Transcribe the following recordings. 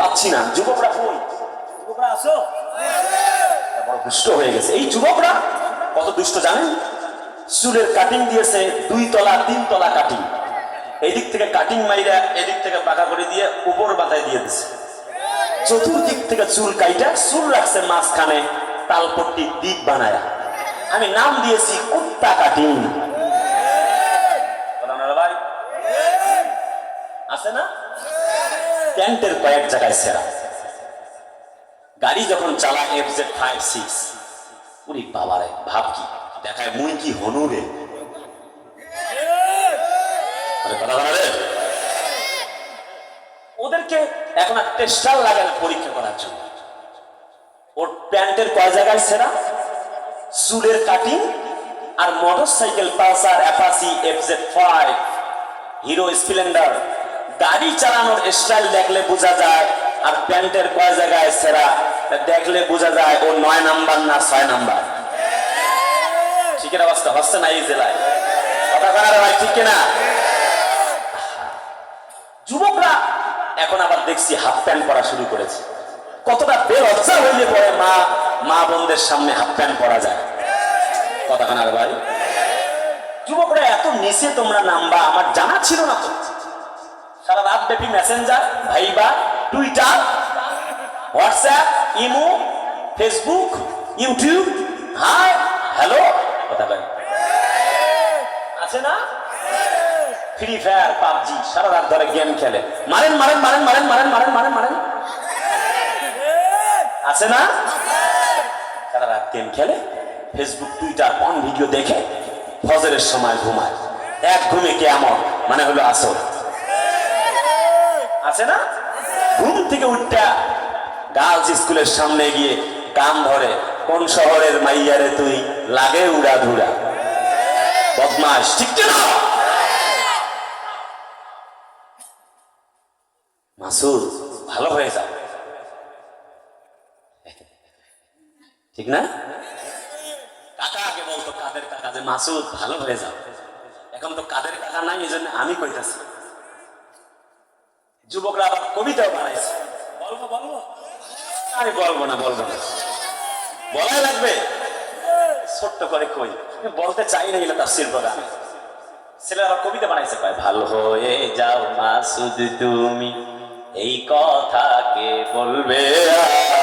পাচ্ছি না। যুবকরা কই? যুবকরা আসো বড় দুষ্ট হয়ে গেছে। এই যুবকরা কত দুষ্ট জানেন? চুলের কাটিং দিয়েছে, দুই তলা, তিন তলা কাটিং এদিক থেকে কাটিং মাইরা এদিক থেকে পাকা করে দিয়ে উপর বাতায় দিয়ে দিছে। চতুর্দিক থেকে চুল কাইটা, চুল রাখছে মাঝখানে তালপট্টি দ্বীপ বানায়া। আমি নাম দিয়েছি কুত্তা কাটিং আছে না? প্যান্টের কয়েক জায়গায় সেরা গাড়ি যখন চালা এফ জেড ফাইভ সিক্স উনি বাবারে, ভাব কি? দেখায় মুই কি বলা রে। ওদেরকে এখন আর টেস্টার লাগে না পরীক্ষা করার জন্য। ওর প্যান্টের কয় জায়গায় সেরা চুলের কাটিং আর motor cycle Pulsar Apache F Z five Hero Splendor গাড়ি চালানোর স্টাইল দেখলে বোঝা যায়, আর প্যান্টের কয় জায়গায় সেরা দেখলে বোঝা যায় ও নয় নাম্বার না ছয় নাম্বার। ঠিকের অবস্থা, হচ্ছে না এই জেলায়? কথা কানারে ভাই, ঠিক কিনা? যুবকরা এখন আবার দেখছি হাফ প্যান্ট পরা শুরু করেছে। কতটা বেলজ্জা হইলে পরে মা মা বোনদের সামনে হাফ প্যান্ট পরা যায়। কথা কানারে ভাই? যুবকরা এত নিচে তোমরা নামবা, আমার জানা ছিল না তো। সারা রাত ব্যাপী Messenger Viber Twitter WhatsApp Imo Facebook YouTube hi hello কথা বলেন আছে না? ফ্রি ফায়ার পাবজি, সারা রাত ধরে গেম খেলে। মারেন মারেন মারেন মারেন মারেন মারেন মারেন মারেন। আছে না? সারা রাত গেম খেলে ফেসবুক টুইটার অন ভিডিও দেখে, ফজরের সময় ঘুমায়। এক ঘুমে কেমন মানে হলো আসর। আছে না? ঘুম থেকে উঠটা গার্লস স্কুলের সামনে গিয়ে কান ধরে, কোন শহরের মাইয়ারে তুই? লাগে উড়া ধুরা বদমাস ঠিক না? মাসুদ, ভালো হয়ে যাও ঠিক না? কাকা, আগে বলতো কাদের কাকা? যে মাসুদ, ভালো হয়ে যাও এখন তো কাদের কাকা নাই এই জন্য আমি কইতাছি। যুবকরা আবার কবিতাও বানাইছে। বলব বলব? আমি বলব না বলব না। বলাই লাগবে? ছোট্ট করে কই। বলতে চাই না এগুলো তাফসির প্রোগ্রামে ছেলেরা কবিতা বানাইছে, কয়, ভালো হয়ে যাও মাসুদ তুমি, এই কথা কে বলবে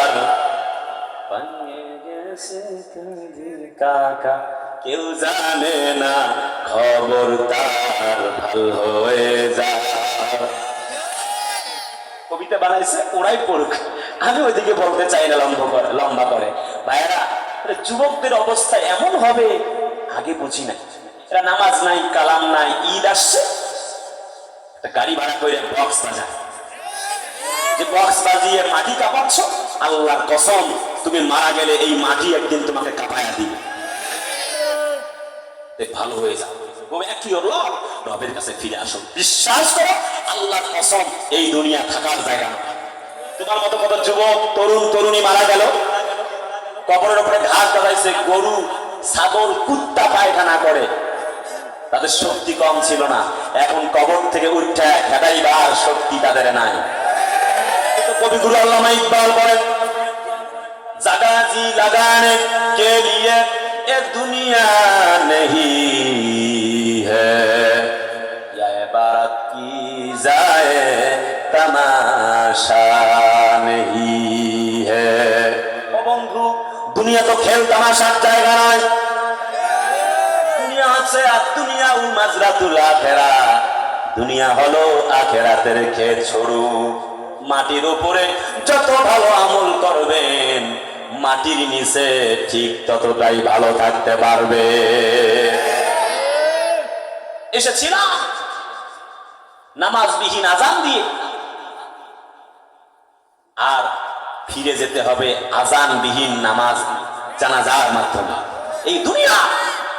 আর। কাকা, কেউ জানে না খবর তার। ভালো হয়ে যা কবিতা বানাইছে, ওরাই পড়ুক। আমি ওইদিকে বলতে চাই না লম্বা করে লম্বা করে। ভাইয়ারা যুবকদের অবস্থা এমন হবে, আগে বুঝি নাই। এরা নামাজ নাই, কালাম নাই, ঈদ আসছে। গাড়ি ভাড়া করে বক্স বাজায় যে বক্স বাজিয়ে মাটি কাঁপাচ্ছ, আল্লাহর কসম, তুমি মারা গেলে এই মাটি একদিন তোমাকে কাঁপায়া দিবে। ভালো হয়ে যাও। রবের কাছে ফিরে আসো বিশ্বাস করো আল্লাহ কসম, এই দুনিয়া থাকার জায়গা। তোমার মতো কত যুবক, তরুণ, তরুণী মারা গেল? কবরের উপরে ঘাস গরু, ছাগল, কুত্তা পায়খানা করে। তাদের শক্তি কম ছিল না। এখন কবর থেকে উঠে খেদাইবার শক্তি তাদের নাই। কবিগুরু আল্লামা ইকবাল বলেন জাগা জি লাগানে কে লিয়ে এ দুনিয়া নেহি। ہے یہ عبارت کی جائے تماشا نہیں ہے ও বন্ধু দুনিয়া তো খেল তামাশার জায়গা নয় দুনিয়া আছে আর দুনিয়া উল মাজরাতুল আখেরা দুনিয়া হলো আখেরাতের ক্ষেত সরু মাটির উপরে যত ভালো আমল করবেন, মাটির নিচে ঠিক ততটাই ভালো থাকতে পারবে। এসেছিলাম। নামাজবিহীন আজান দিয়ে। আর ফিরে যেতে হবে আজানবিহীন নামাজ জানাজার মাধ্যমে। এই দুনিয়া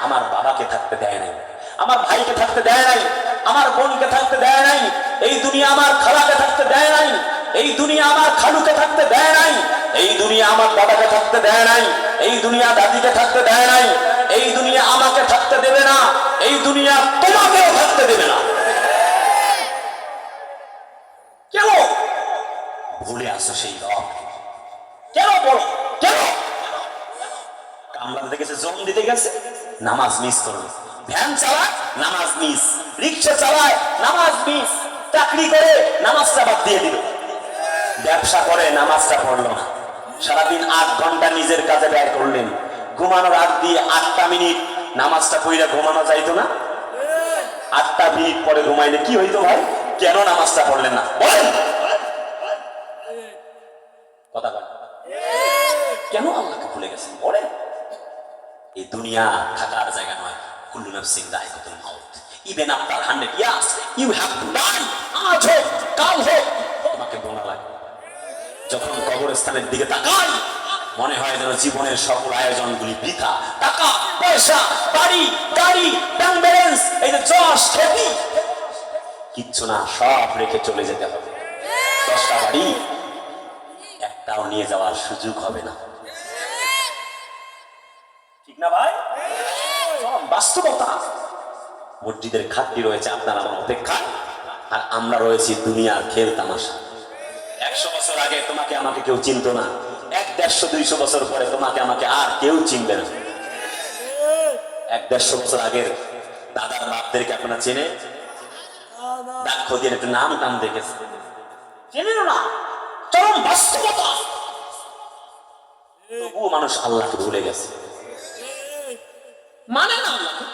আমার বাবাকে থাকতে দেয় নাই, আমার ভাইকে থাকতে দেয় নাই, আমার বোনকে থাকতে দেয় নাই, এই দুনিয়া আমার খালাকে থাকতে দেয় নাই, এই দুনিয়া আমার খালুকে থাকতে দেয় নাই, এই দুনিয়া আমার বাবাকে থাকতে দেয় নাই, এই দুনিয়া দাদিকে থাকতে দেয় নাই এই দুনিয়া আমাকে থাকতে দেবে না, এই দুনিয়া তোমাকেও থাকতে দেবে না। কেন? ভুলে আসো সেই রব। কেন বলো? কেন? কামলা দেখেছে জম দিতে গেছে, নামাজ মিস করবে ভ্যান চালায়, নামাজ মিস। রিক্সা চালায়, নামাজ মিস। চাকরি করে, নামাজটা বাদ দিয়ে দিল। ব্যবসা করে, নামাজটা পড়ল না। সারাদিন আট ঘণ্টা নিজের কাজে ব্যয় করলেন। ঘুমানোর আগ দিয়ে আটটা মিনিট নামাজটা পড়িয়া ঘুমানো যাইতো না? আটটা মিনিট পরে ঘুমাইলে কি হইতো ভাই? কেন নামাজটা পড়লেন না? বলেন। কথা কেন আল্লাহকে ভুলে গেছেন? বলেন। এই দুনিয়া থাকার জায়গা নয়। কুল্লু নাফসিন দায়িকাতুল মাউত। Even after 100 years you have to die আজ হোক, কাল হোক, তোমাকে বোনা লাগে। যখন কবরস্থানের দিকে তাকাই মনে হয় যেন জীবনের সকল আয়োজনগুলি বৃথা টাকা, পয়সা, বাড়ি, গাড়ি ব্যাংক ব্যালেন্স এই যে যশ, খ্যাতি, কিচ্ছু না, সব রেখে চলে যেতে হবে। দশটা বাড়ি, একটাও নিয়ে যাওয়ার সুযোগ হবে না। ঠিক না ভাই? বাস্তবতা। মসজিদের খাটটি রয়েছে আপনার আমার অপেক্ষা। আর আমরা রয়েছি দুনিয়ার খেল তামাশা। একশো বছর আগে তোমাকে আমাকে কেউ চিনতো না। এক দেড়শো দুইশো বছর পরে তোমাকে আমাকে আর কেউ চিনবে না। এক দেড়শো বছর আগের দাদার বাপদেরকে আপনারা চেনে? ডাক খোঁজের একটু নাম টাম দেখেছে চেনেন না চরম বাস্তবতা। তবুও মানুষ আল্লাহকে ভুলে গেছে। মানে না আল্লাহকে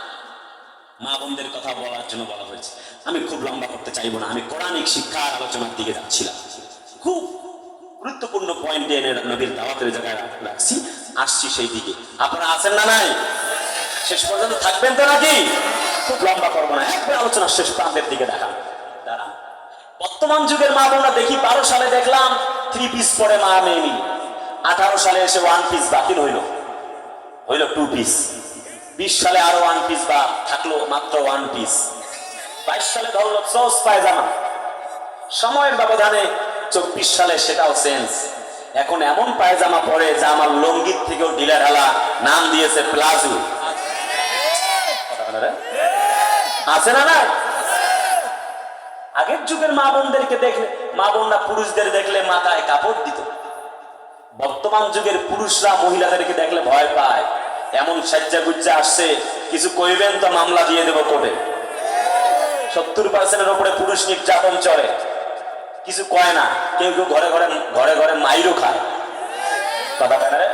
মা বোনদের কথা বলার জন্য বলা হয়েছে। আমি খুব লম্বা করতে চাইব না। আমি কোরআনিক শিক্ষার আলোচনার দিকে যাচ্ছিলাম। খুব গুরুত্বপূর্ণ পয়েন্ট এনে নবীর দাওয়াতের জায়গায় রাখছি। আসছি সেই দিকে। আপনারা আছেন না নাই? শেষ পর্যন্ত থাকবেন তো নাকি? খুব লম্বা করব না, একবার আলোচনা শেষ প্রান্তের দিকে দাঁড়ান। বর্তমান যুগের মা দেখি বারো সালে দেখলাম থ্রি পিস পরে মা মেয়ে আঠারো সালে এসে ওয়ান পিস বাতিল হইল। হইল টু পিস বিশ সালে আরও ওয়ান পিস বা থাকল মাত্র ওয়ান পিস বাইশ সালে ধরলো সস পায়জামা। সময়ের ব্যবধানে চব্বিশ সালে সেটাও চেঞ্জ এখন এমন পায়জামা পরে যা আমার লঙ্গির থেকেও ঢিলা ঢালা নাম দিয়েছে প্লাজো? আছে না না আগের যুগের মা বোনদেরকে দেখলে, মা বোনরা পুরুষদের দেখলে মাথায় কাপড় দিত। বর্তমান যুগের পুরুষরা মহিলাদেরকে দেখলে ভয় পায়। এমন সাজ্জা গুজ্জা আসছে, কিছু কইবেন তো মামলা দিয়ে দেবো কোর্টে। সত্তর পার্সেন্টের উপরে পুরুষ নির্যাতন চলে। কিছু কয় না, কেউ কেউ ঘরে ঘরে ঘরে ঘরে মাইরও খায়। কথা কেন রে?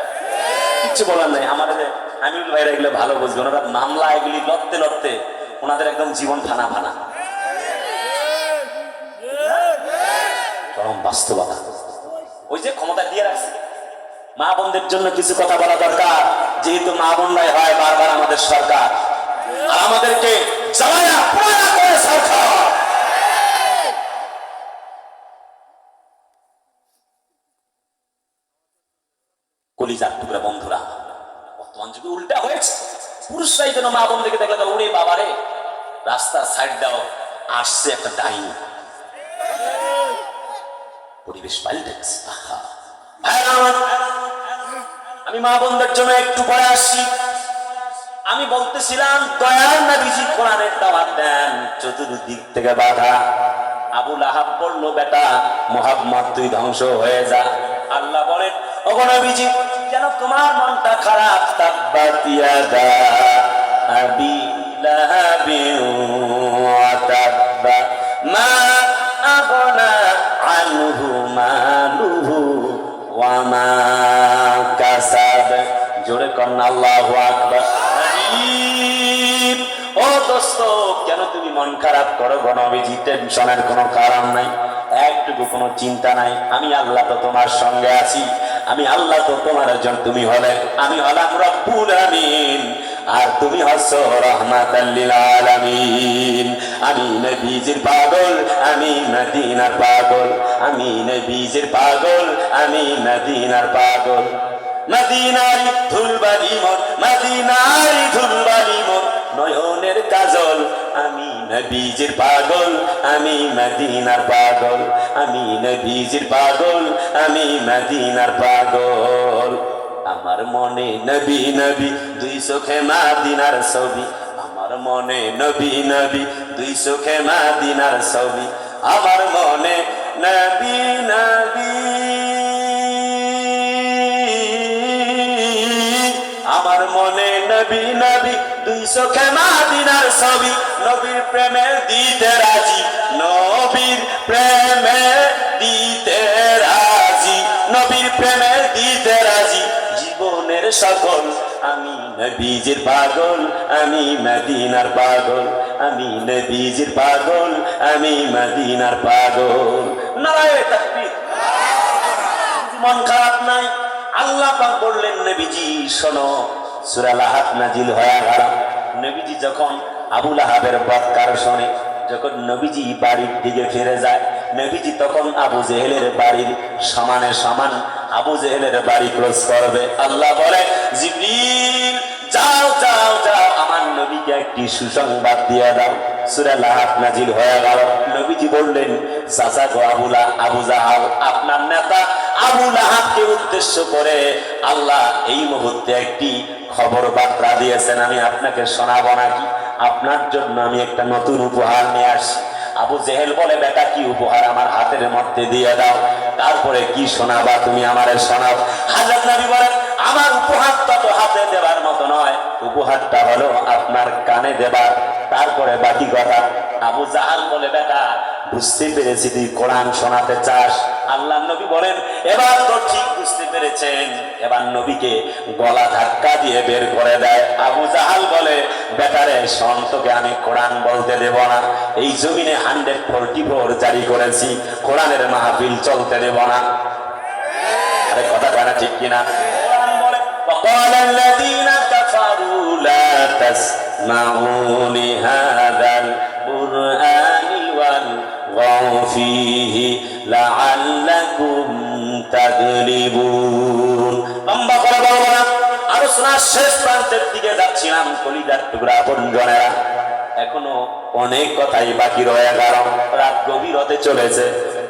কিচ্ছু বলার নাই, আমাদের আমিরুল ভাইরা এগুলো ভালো বুঝবে, ওনারা মামলা এগুলি লড়তে লড়তে ওনাদের একদম জীবন ফানা ফানা। চরম বাস্তবতা। ওই যে ক্ষমতা দিয়ে রাখছে। মা বোনদের জন্য কিছু কথা বলা দরকার, যেহেতু মা বোনরাই হয় বারবার আমাদের সরকার। আর আমাদেরকে জ্বালায়া পোড়ায়া করে সরকার। কলিজার টুকরা বন্ধুরা। বর্তমান যুগে উল্টা হয়েছে। পুরুষরাই যেন মা বোনদেরকে দেখলে তো উড়ে বাবারে, রাস্তার সাইড দাও আসছে একটা ডাইনি। পরিবেশ পাল্টে আমি মা বোনদের জন্য একটু পরে আসছি। আমি বলতেছিলাম নবীজি, কোরআনের দাওয়াত দেন। চতুর্দিক থেকে বাধা। আবুল আহাব বলল, বেটা, মোহাম্মদ, তুই ধ্বংস হয়ে যা। আল্লাহ বলেন, ওগো নবীজি যেন তোমার মনটা খারাপ তাব্বাতিয়া দা। আবি লাহাবিন ওয়া তাব্বা মা আগনা আনহু মালুহু ওয়া মা কাসাব। জোরে কন্যা আল্লাহু আকবার। ও দোস্ত, কেন তুমি মন খারাপ করো? গণবিজি টেনশনের কোনো কারণ নাই। একটুকু কোনো চিন্তা নাই। আমি আল্লাহ তো তোমার সঙ্গে আছি। আমি আল্লাহ তো তোমার একজন, তুমি হলে, আমি হলাম রব্বুল আমিন। আর তুমি হচ্ছ রহমাতাল্লিল আলামিন। আমি নবীজির পাগল, আমি মদিনার পাগল। আমি নবীজির পাগল, আমি মদিনার পাগল। মদিনারি ধুলবালি মোর, মদিনারি ধুলবালি মোর, নয়নের কাজল আমি নবীজির পাগল, আমি মদিনার পাগল, আমি নবীজির পাগল, আমি মদিনার পাগল। আমার মনে নবী নবী, দুই সুখে মাদিনার ছবি। আমার মনে নবী নবী, দুই সুখে মাদিনার ছবি। আমার মনে নবী নবী। আমার মনে নবী নবী, দুই সুখে মাদিনার ছবি। নবীর প্রেমে দিতে রাজি, নবীর প্রেমে দিতে রাজি, নবীর প্রেমে দিতে রাজি। জীবনের সকল, আমি নবীজির পাগল, আমি মদিনার পাগল, আমি নবীজির পাগল, আমি মদিনার পাগল। নারায় তাকবীর। মন খারাপ নাই? আল্লাহ পাক বললেন, নবীজি, শোনো, সূরা লাহাব নাজিল হয়ে গেল। নবীজি যখন আবু লাহাবের বৎকার শোনে? যখন নবীজি বাড়ির দিকে ফিরে যায়, নবীজি তখন আবু জেহেলের বাড়ির সমানে সমান আবু জেহেলের বাড়ি ক্রস করবে। আল্লাহ বলে, জিবরিল, যাও যাও যাও, আমার নবীকে একটি সুসংবাদ দিয়ে দাও। সূরা লাহাব নাজিল হয়ে গেল। নবীজি বললেন, চাচা গো আবুলা আবু জাহাল, আপনার নেতা আবু লাহাবকে উদ্দেশ্য করে আল্লাহ এই মুহূর্তে একটি খবর বার্তা দিয়েছেন। আমি আপনাকে শোনাবো নাকি? আপনার জন্য আমি একটা নতুন উপহার নিয়ে আসি আবু জেহেল বলে, বেটা, কি উপহার আমার হাতের মধ্যে দিয়ে দাও। তারপরে কি শোনাবা তুমি আমারে শোনাও। হাজার নাবি বলেন, আমার উপহারটা তো হাতে দেবার মতো নয়। উপহারটা হলো আপনার কানে দেবার। তারপরে বাকি কথা। আবু জাহাল বলে, বেটা বুঝতে পেরেছি তুই কোরআন শোনাতে চাস আল্লাহ নবী বলেন এবার তো ঠিক বুঝতে পেরেছেন এবার নবীকে গলা ধাক্কা দিয়ে বের করে দেয় আবু জাহাল বলে বেটারে শোন তোকে আমি কোরআন বলতে দেব না এই জমিনে হান্ড্রেড ফোরটি ফোর জারি করেছি কোরআনের মাহফিল চলতে দেব না আরে কথা জানা ঠিক কিনা কোরআন বলে وقال الذين كفروا لا تسمعوا لهذا القرآن والغوا فيه لعلكم تغلبون লম্বা করে বলবো না আলোচনার শেষ প্রান্তের দিকে যাচ্ছিলাম কলিদার টুকরা বন্ধনেরা এখনো অনেক কথাই বাকি রয়ে গেল রাত গভীর হতে চলেছে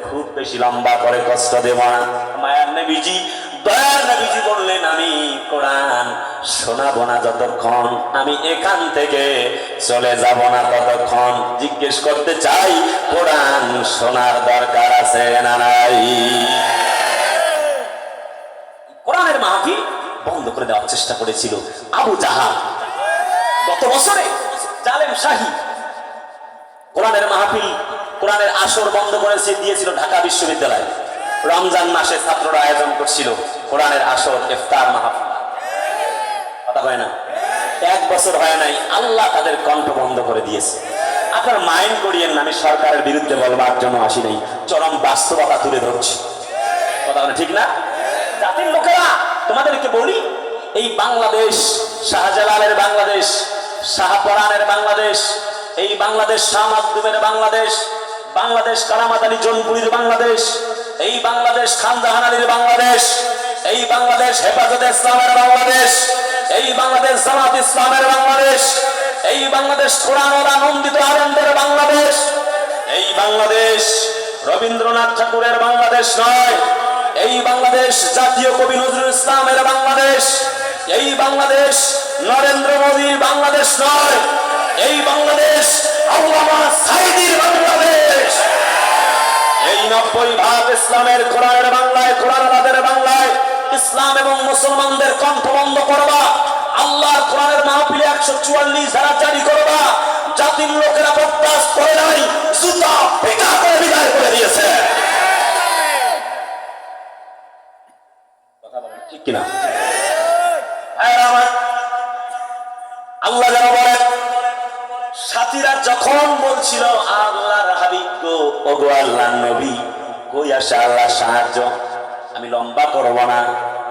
খুব বেশি লম্বা করে কষ্ট দেব না মায়ার নবীজি দয়ার নবীজি বললেন, আমি কোরআন শোনাবো না যতক্ষণ, আমি এখান থেকে চলে যাব না ততক্ষণ। জিজ্ঞেস করতে চাই, কোরআন শোনার দরকার আছে না নাই? কোরআনের মাহফিল বন্ধ করে দেওয়ার চেষ্টা করেছিল আবু জাহাল। গত বছরে জালেম শাহী কোরআনের মাহফিল, কোরআনের আসর বন্ধ করেছে, দিয়েছিল ঢাকা বিশ্ববিদ্যালয়। রমজান মাসে ছাত্ররা আয়োজন করছিল কোরআনের আসর, ইফতার, মাহফিল। কথা হয় না? এক বছর হয় নাই, আল্লাহ তাদের কণ্ঠ বন্ধ করে দিয়েছে। আপনার মাইন্ড করিয়েন আমি সরকারের বিরুদ্ধে বলবার জন্য আসি নাই, চরম বাস্তবতা তুলে ধরছি। কথা বলে ঠিক না? জাতির লোকেরা, তোমাদেরকে বলি, এই বাংলাদেশ, শাহজালালের বাংলাদেশ, শাহপরানের বাংলাদেশ, এই বাংলাদেশ শাহ মাকদুমের বাংলাদেশ বাংলাদেশ কারামাত আলী জনপুরীর বাংলাদেশ এই বাংলাদেশ আলীর বাংলাদেশ, এই বাংলাদেশ হেফাজতে ইসলামের বাংলাদেশ, এই বাংলাদেশ জামাত ইসলামের বাংলাদেশ, এই বাংলাদেশ কোরআন আনন্দিত আনন্দের বাংলাদেশ, এই বাংলাদেশ রবীন্দ্রনাথ ঠাকুরের বাংলাদেশ নয়, এই বাংলাদেশ জাতীয় কবি নজরুল ইসলামের বাংলাদেশ, এই বাংলাদেশ নরেন্দ্র মোদীর বাংলাদেশ নয়, এই বাংলাদেশ আল্লামা সাইদির বাংলাদেশ ইসলামের কোরআনের বাংলায়, কোরআন আলাদের বাংলায়, ইসলাম এবং মুসলমানদের কণ্ঠ বন্ধ করবা। আল্লাহর কোরআনের মাহফিলে একশো চুয়াল্লিশ ধারা জারি করবা। জাতির লোকেরা প্রত্যাশ করে নাই, জুতা পিটা করে বিদায় করে দিয়েছে। ঠিক কিনা? আল্লাহ যেন বলেন সাথীরা যখন বলছিল, আল্লাহর হাবিব গো, ওগো আল্লাহ নবী, কই আসে আল্লাহ সাহায্য? আমি লম্বা করব না।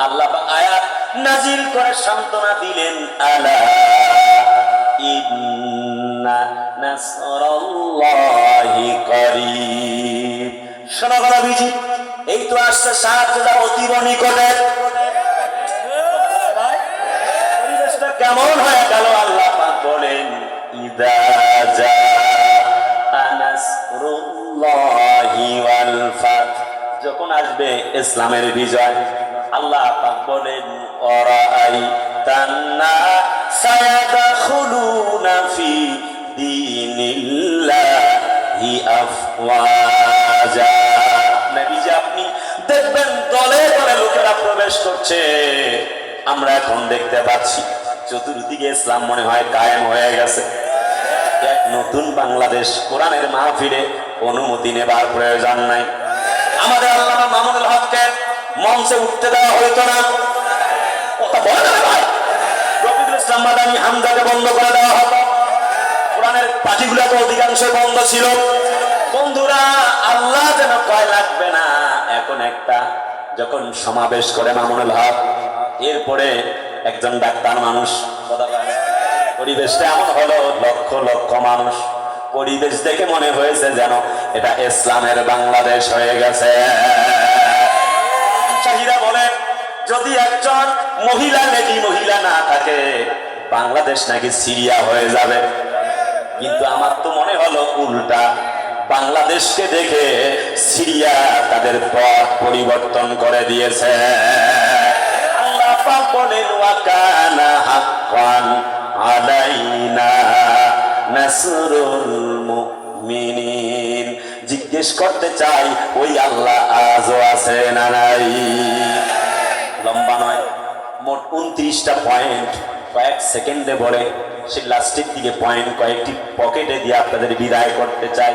আল্লাহ আয়াত নাজিল করে সান্ত্বনা দিলেন, আলা ইন্না নাসরাল্লাহি করিব। শোনা গলা বিজি এই তো আসছে সাহায্য যা অতীব নিকটে। পরিবেশটা কেমন হয়ে গেল, আল্লাহ পাক বলেন। যখন আসবে ইসলামের বিজয়, আল্লাহ বলেন অরাই তান্না আপনি দেখবেন দলে দলে লোকেরা প্রবেশ করছে। আমরা এখন দেখতে পাচ্ছি, চতুর্দিকে ইসলাম মনে হয় কায়েম হয়ে গেছে। এক নতুন বাংলাদেশ কোরআনের মাহফিলে অনুমতি নেবার প্রয়োজন নাই। আমাদের আল্লামা মামুনুল হককে মঞ্চে উঠতে দেওয়া হইতো না। কথা বলে না ভাই। রফিকুল ইসলাম মাদানি হামজাকে বন্ধ করে দেওয়া হতো। কোরআনের পার্টিগুলো তো অধিকাংশ বন্ধ ছিল। বন্ধুরা, আল্লাহ যেন কয় লাগবে না? এখন একটা যখন সমাবেশ করে মামুনুল হক, এরপরে একজন ডাক্তার মানুষ কথা। পরিবেশটা এমন হলো, লক্ষ লক্ষ মানুষ পরিবেশ দেখে মনে হয়েছে যেন এটা ইসলামের বাংলাদেশ হয়ে গেছে। চাহিদা বলেন, যদি একজন মহিলা নেগি মহিলা না থাকে, বাংলাদেশ নাকি সিরিয়া হয়ে যাবে। কিন্তু আমার তো মনে হলো উল্টা, বাংলাদেশকে দেখে সিরিয়া তাদের পথ পরিবর্তন করে দিয়েছে। আল্লাহ বলেন ওয়াকানা হাক্কান আলাইনা নাসরুল মুমিনিন। জিজ্ঞেস করতে চাই, ওই আল্লাহ আজও আছে না নাই? লম্বা নয়, মোট উনত্রিশটা পয়েন্ট। কয়েক সেকেন্ডে বলে সে লাস্টের দিকে পয়েন্ট, কয়েকটি পকেটে দিয়ে আপনাদের বিদায় করতে চাই।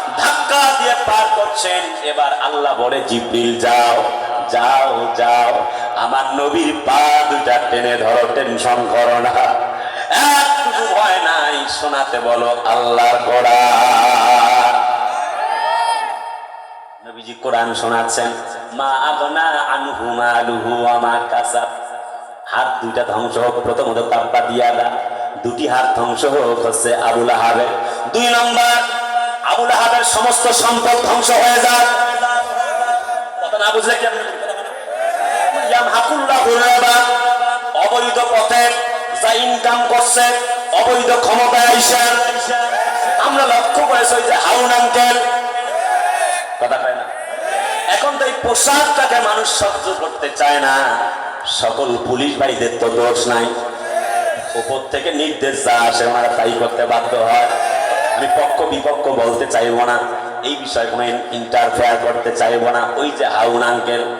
ধাক্কা দিয়ে পার করছেন। এবার আল্লাহ বলে, জিব্রিল, যাও যাও যাও। আমার নবীর পা দুটা টেনে ধরো, টেনশন করো না। একটুকু ভয় নাই, শোনাতে বলো, আল্লাহর কোরআন নবীজি কোরআন শোনাচ্ছেন, মা আগনা আনহু মালুহু আমার কাসা হাত দুইটা ধ্বংস হোক, প্রথমত তাব্বা দিয়া দুটি হাত ধ্বংস হোক, হচ্ছে আবুল আহাবের। দুই নম্বর আবুল আহাবের সমস্ত সম্পদ ধ্বংস হয়ে যায় কথা না বুঝলে অবৈধ পথে যা ইনকাম করছে, অবৈধ ক্ষমতায় আইসা। আমরা লক্ষ্য করেছি যে হাউন আঙ্কেল কথা কয় না? এখন তো এই পোশাকটাকে মানুষ সহ্য করতে চায় না। সকল পুলিশ ভাইদের তো দোষ নাই। উপর থেকে নির্দেশ যা আসে ওনারা তাই করতে বাধ্য হয়। আমি পক্ষ বিপক্ষ বলতে চাইব না। এই বিষয়ে কোনো ইন্টারফেয়ার করতে চাইব না। ওই যে হাউন আঙ্কেল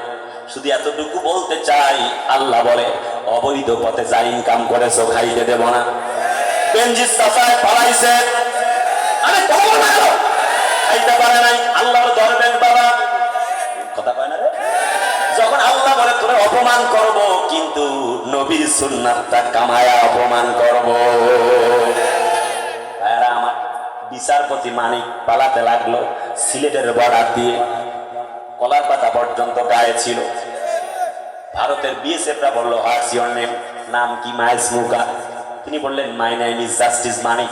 শুধু এতটুকু বলতে চাই, আল্লাহ বলে, অবৈধ পথে যা ইনকাম করেছ খাইতে দেব না। নাই। আল্লাহর ধরবেন বাবা। না যখন বলে অপমান করব, কিন্তু নবীর সুন্নাতটা কামায়া অপমান করব। বিচারপতি মানিক পালাতে লাগল, সিলেটের বর্ডার দিয়ে। কলার পাতা পর্যন্ত গায়ে ছিল। ভারতের বিএসএফরা বলল হোয়াটস ইওর নেম নাম কি মাইলস মুকা তিনি বললেন, my name is Justice Manik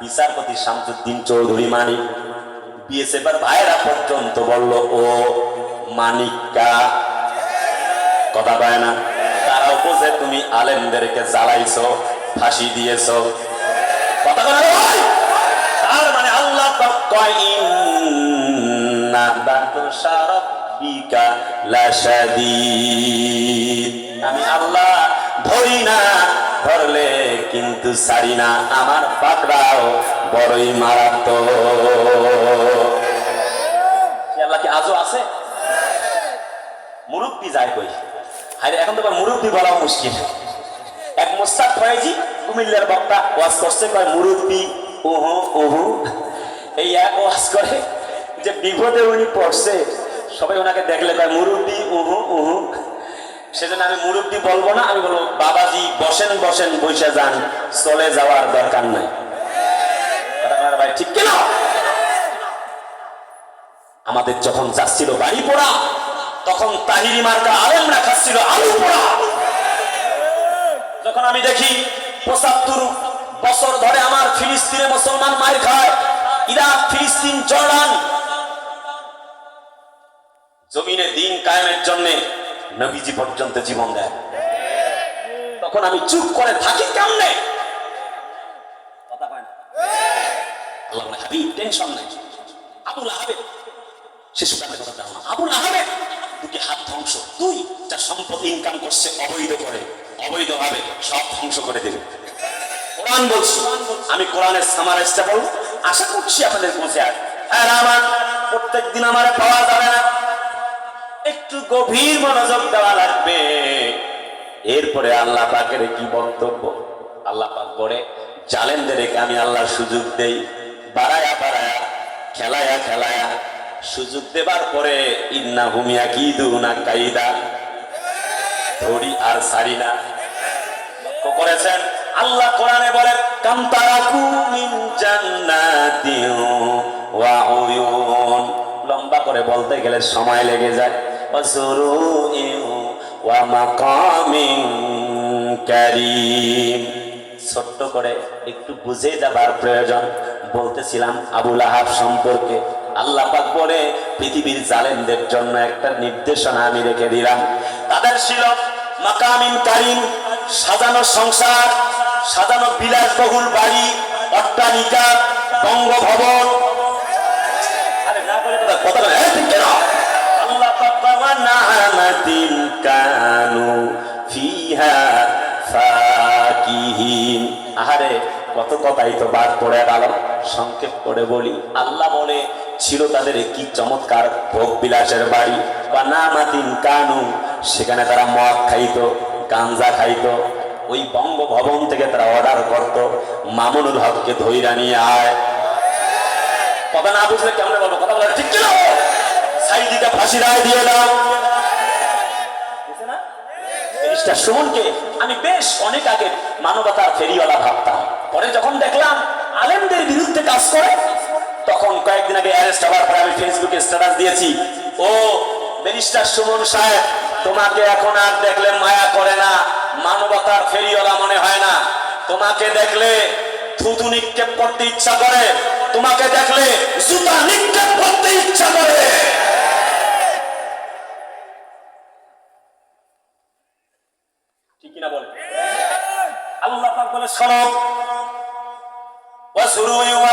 বিচারপতি শামসুদ্দিন চৌধুরী মানিক। বিএসএফ এর ভাইয়েরা পর্যন্ত বলল, ও মানিকা কথা পায় না। তারাও বোঝে তুমি আলেমদেরকে জ্বালাইছো, ফাঁসি দিয়েছ। কথা মানে আমি আল্লাহ ধরি না, ধরলে কিন্তু ছাড়ি না। আমার পাকড়াও বড়ই মারাত্মক। আল্লাহ কি আজও আছে? মুরব্বী যায় কই? আরে এখন তো মুরব্বী বলা মুশকিল। এক মোস্তাক ফয়েজি, কুমিল্লার বক্তা ওয়াজ করছে কয়, মুরব্বী, ওহো, ওহু। এই এক ওয়াজ করে যে বিপদে উনি পড়ছে, সবাই ওনাকে দেখলে কয়, মুরব্বী, উহু উহু। সেজন্য আমি মুরব্বী বলব না, আমি বলব, বাবাজি, বসেন বসেন বসে যান, চলে যাওয়ার দরকার নাই। ভাই, ঠিক কেন? আমাদের যখন যাচ্ছিল বাড়ি পোড়া, তখন তাহিরি মার্কা আলেমরা খাচ্ছিল আলু পোড়া। যখন আমি দেখি, পঁচাত্তর বছর ধরে আমার ফিলিস্তিনে মুসলমান মায়ের খায় ইরাক, ফিলিস্তিন, জর্ডান। জমিনে দিন কায়েমের জন্য নবীজি পর্যন্ত জীবন দেয় তখন আমি চুপ করে থাকি কেমনে? ধ্বংস। ইনকাম করছে অবৈধ করে। অবৈধভাবে সব ধ্বংস করে বলছি, আমি কোরআনের সামারাইজটা বলব আশা করছি আপনাদের পৌঁছে আসবে হ্যাঁ আমার প্রত্যেক দিন আমার পাওয়া যাবে না। একটু গভীর মনোযোগ দেওয়া লাগবে। এরপরে আল্লাহ পাকের কি বক্তব্য আল্লাহ পাক বলে জালেনদেরকে আমি আল্লাহর সুযোগ দেই, বাড়ায়া বাড়ায়া, খেলায়া খেলায়া। সুযোগ দেবার পরে ইন্না হুমিয়া কি দুনা কাইদা। ধরি আর সারি না। করেছেন? আল্লাহ কোরআনে বলেন কাম তারাকু মিন জান্নাতিন ওয়া উয়ুন। লম্বা করে বলতে গেলে সময় লেগে যায়। ওয়াসুরুইন ওয়া মাকামিন কারীম। ছোট্ট করে একটু বুঝে যাবার প্রয়োজন। বলতেছিলাম আবুল আহাব সম্পর্কে। আল্লাহ পাক বলে, পৃথিবীর জালেমদের জন্য একটা নির্দেশনা আমি রেখে দিলাম। তাদের ছিল মাকামিন কারিম, সাজানো সংসার সাজানো বিলাসবহুল বাড়ি, অট্টালিকা, বঙ্গভবন। না আহারে, কত কথাই তো বাদ পড়ে গেল। সংক্ষেপ করে বলি, আল্লাহ বলে, ছিল তাদের কি চমৎকার ভোগ বিলাসের বাড়ি। বা নামাতিন কানু, সেখানে তারা মদ খাইতো গাঞ্জা খাইতো ওই বঙ্গভবন থেকে তারা অর্ডার করত, মামুনুল হককে ধৈরা নিয়ে আয়। কথা না বুঝলে কেমন বলব? কথা বলে ঠিক কিনা সাইদিকে ফাঁসি রায় দিয়ে দাও। সুমনকে আমি বেশ অনেক আগে মানবতার ফেরিওয়ালা ভাবতাম। পরে যখন দেখলাম আলেমদের বিরুদ্ধে কাজ করে, তখন কয়েকদিন আগে অ্যারেস্ট হওয়ার পরে আমি ফেসবুকে স্ট্যাটাস দিয়েছি। ও ব্যারিস্টার সুমন সাহেব, তোমাকে এখন আর দেখলে মায়া করে না। মানবতার ফেরিওয়ালা মনে হয় না। তোমাকে দেখলে থুতু নিক্ষেপ করতে ইচ্ছা করে। তোমাকে দেখলে জুতা নিক্ষেপ করতে ইচ্ছা করে।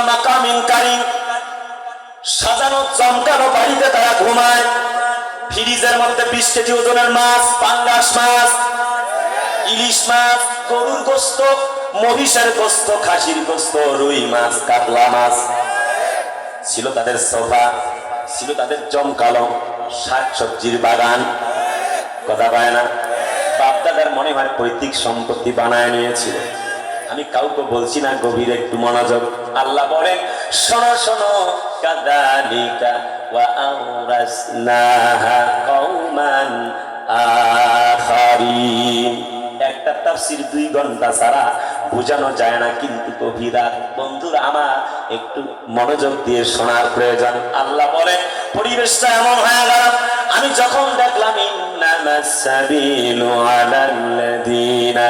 মাকামিন সাজানো চমকানো বাড়িতে তারা ঘুমায়। ফ্রিজের মধ্যে বিশ কেজি ওজনের মাছ, পাঙ্গাস মাছ ইলিশ মাছ, গরুর গোস্ত, মহিষের গোস্ত, খাসির গোস্ত, রুই মাছ, কাতলা মাছ। ছিল তাদের সোফা, ছিল তাদের জমকালো শাক সবজির বাগান। কথা পায় না? বাপদাদার মনে হয় পৈতৃক সম্পত্তি বানায় নিয়েছিল। আমি কাউকে বলছি না, গভীর একটু মনোযোগ। আল্লাহ বলেন, শোনো শোনো কাদালিকা ওয়া আওরাসনাহা কওমান আখারিন। একটা তাফসির দুই ঘণ্টা ছাড়া বোঝানো যায় না, কিন্তু গভীরা বন্ধুরা, আমার একটু মনোযোগ দিয়ে শোনার প্রয়োজন। আল্লাহ বলে পরিবেশটা এমন হয়ে গেল আমি যখন দেখলাম ইন্নামাস সাবিলু আলাল্লাযীনা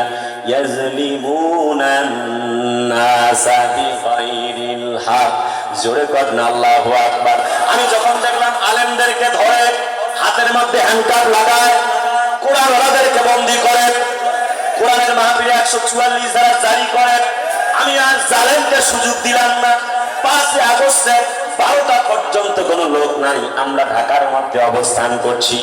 ইয়াজলিমুনা আন-নাসা বিগাইরিল হক। জোরে কর না, আল্লাহু আকবার। আমি যখন দেখলাম, আলেমদেরকে ধরে, হাতের মধ্যে হ্যান্ডকাপ লাগায় কোরআন ওরাদেরকে বন্দি করে কোরআনের মাহফিলে একশো চুয়াল্লিশ ধারা জারি করে আমি আর জালেমকে সুযোগ দিলাম না। পাঁচই আগস্টে বারোটা পর্যন্ত কোনো লোক নাই। আমরা ঢাকার মধ্যে অবস্থান করছি।